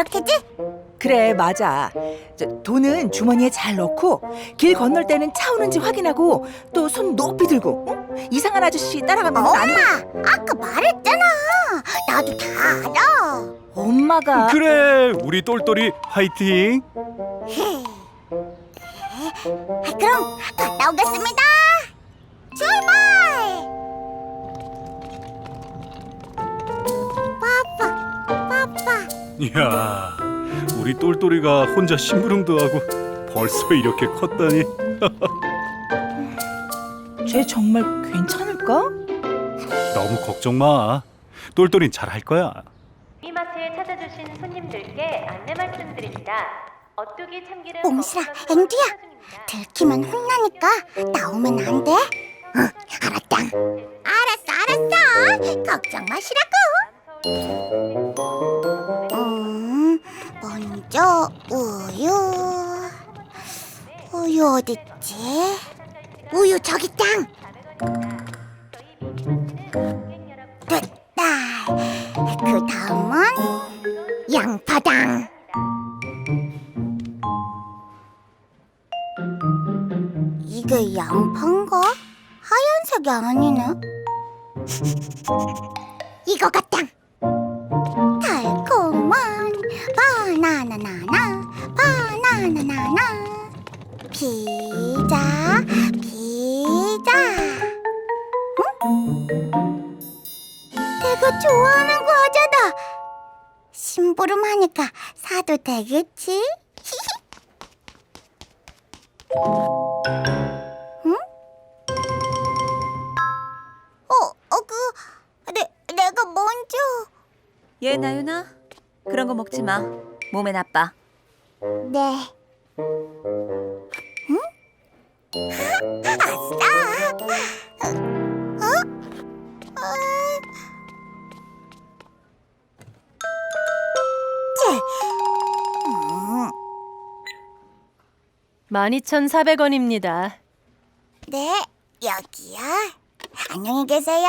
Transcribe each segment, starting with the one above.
이렇게지? 그래 맞아. 저, 돈은 주머니에 잘 넣고 길 건널 때는 차 오는지 확인하고 또 손 높이 들고 응? 이상한 아저씨 따라가면 안 돼. 엄마, 아까 말했잖아. 나도 다 알아. 엄마가 그래 우리 똘똘이 화이팅 그럼 갔다 오겠습니다. 출발! 이야 우리 똘똘이가 혼자 심부름도 하고 벌써 이렇게 컸다니 쟤 정말 괜찮을까? 너무 걱정 마 똘똘이는 잘할 거야 미마트에 찾아주신 손님들께 안내 말씀드립니다. 어뚜기 참기름 몽실아, 앵두야. 들키면 혼나니까 나오면 안 돼? 응, 알았다. 알았어, 알았어. 걱정 마시라고. 음, 우유 어딨지? 우유 저기 땅. 됐다. 그 다음은 양파당. 이게 양파인가? 하얀색이 아니네. 이거 같다. 피자 피자. 응? 내가 좋아하는 과자다. 심부름하니까 사도 되겠지? 어, 어, 그, 내, 내가 먼저. 얘 나윤아 그런 거 먹지 마 몸에 나빠 네. 응? 아싸! 어? 어? 쟤. 음, 12,400원입니다. 네, 여기요. 안녕히 계세요.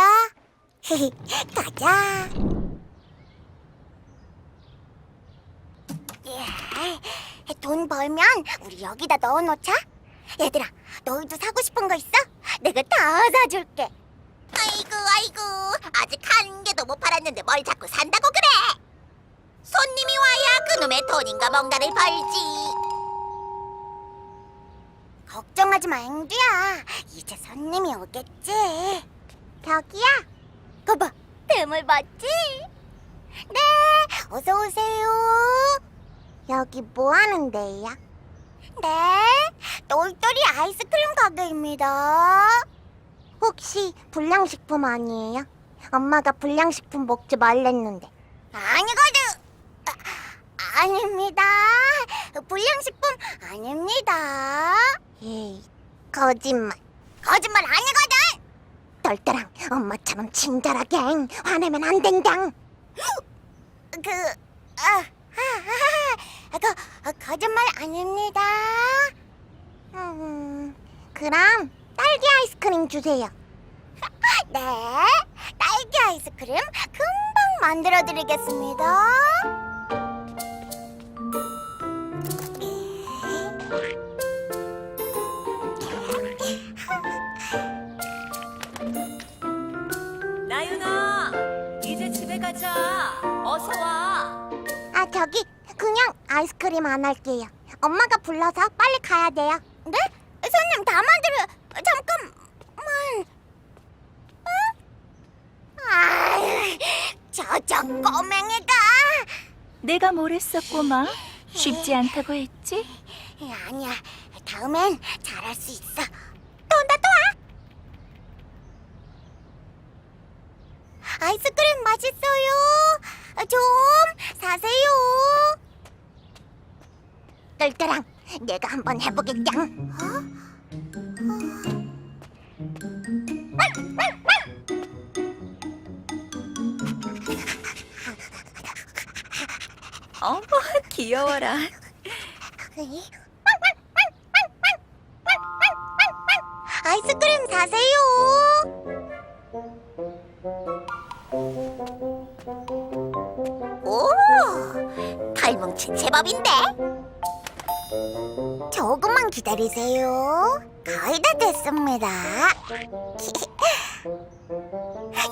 가자. 예, 돈 벌면 우리 여기다 넣어놓자. 얘들아, 너희도 사고 싶은 거 있어? 내가 다 사줄게. 아이고, 아이고, 아직 한 개도 못 팔았는데 뭘 자꾸 산다고 그래? 손님이 와야 그놈의 돈인가 뭔가를 벌지. 걱정하지 마, 앵두야. 이제 손님이 오겠지. 저기야. 거봐, 대물 봤지? 네, 어서 오세요. 여기 뭐 하는데요? 네, 똘똘이 아이스크림 가게입니다. 혹시 불량식품 아니에요? 엄마가 불량식품 먹지 말랬는데. 아니거든. 아, 아닙니다. 불량식품 아닙니다. 에이, 거짓말. 거짓말 아니거든. 똘똘랑 엄마처럼 친절하게 화내면 안 된당. 그, 아, 아, 아, 그, 아, 거짓말 아닙니다. 음, 그럼 딸기 아이스크림 주세요. 네, 딸기 아이스크림 금방 만들어 드리겠습니다. 나윤아 이제 집에 가자 어서 와 아, 저기 그냥 아이스크림 안 할게요. 엄마가 불러서 빨리 가야 돼요. 네? 손님 다 만들어. 잠깐만. 어? 아유, 저저 꼬맹이가. 내가 뭘 했어 꼬마? 쉽지 않다고 했지? 아니야. 다음엔 잘할 수 있어. 또 온다 또 와. 아이스크림 맛있어요. 좀 사세요. 똘똘랑 내가 한번 해보겠다. 어? 어머 귀여워라 아이스크림 사세요. 오, 달 뭉친 제법인데. 기다리세요. 거의 다 됐습니다.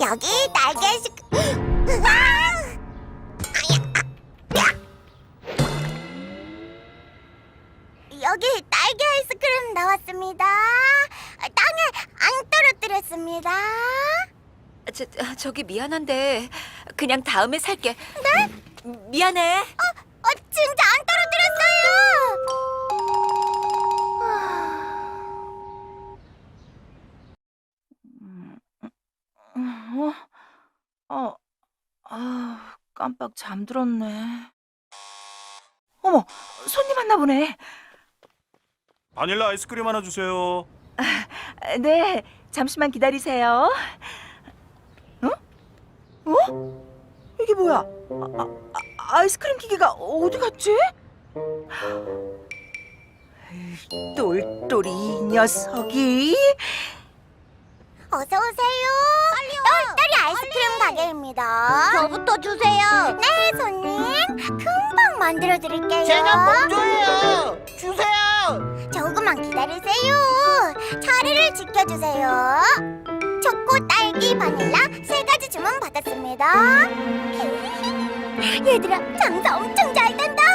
여기 딸기 아이스크림. 여기 딸기 아이스크림 나왔습니다. 땅에 안 떨어뜨렸습니다. 저, 아, 저기 미안한데 그냥 다음에 살게. 네? 미안해. 어, 진짜 안 떨어 아, 깜빡 잠들었네. 어머, 손님 왔나 보네. 바닐라 아이스크림 하나 주세요. 네, 잠시만 기다리세요. 어? 어? 이게 뭐야? 아, 아, 아이스크림 기계가 어디 갔지? 똘똘이 이 녀석이. 어서 오세요. 가게입니다. 저부터 주세요. 네, 손님. 금방 만들어 드릴게요. 제가 먼저예요. 주세요. 조금만 기다리세요. 자리를 지켜주세요. 초코, 딸기, 바닐라 세 가지 주문 받았습니다. 얘들아, 장사 엄청 잘 됐네.